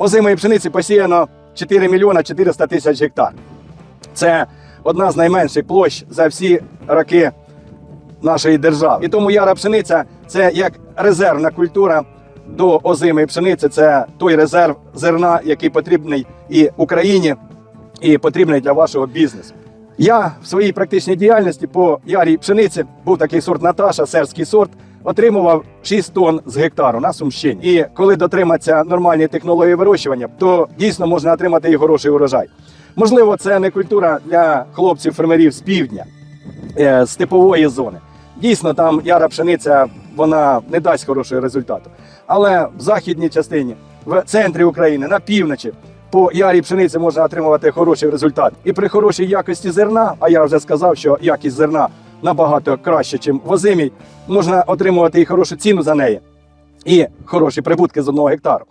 озимої пшениці посіяно 4 мільйона 400 тисяч гектар. Це одна з найменших площ за всі роки нашої держави. І тому яра пшениця це як резервна культура до озимої пшениці. Це той резерв зерна, який потрібний і Україні, і потрібний для вашого бізнесу. Я в своїй практичній діяльності по ярій пшениці був такий сорт Наташа, сербський сорт. Отримував 6 тонн з гектару на Сумщині. І коли дотриматися нормальної технології вирощування, то дійсно можна отримати і хороший урожай. Можливо, це не культура для хлопців-фермерів з півдня, е, з типової зони. Дійсно, там яра пшениця вона не дасть хорошого результату. Але в західній частині, в центрі України, на півночі, по ярій пшениці можна отримувати хороший результат. І при хорошій якості зерна, а я вже сказав, що якість зерна набагато краще, ніж в озимій, можна отримувати і хорошу ціну за неї, і хороші прибутки з одного гектару.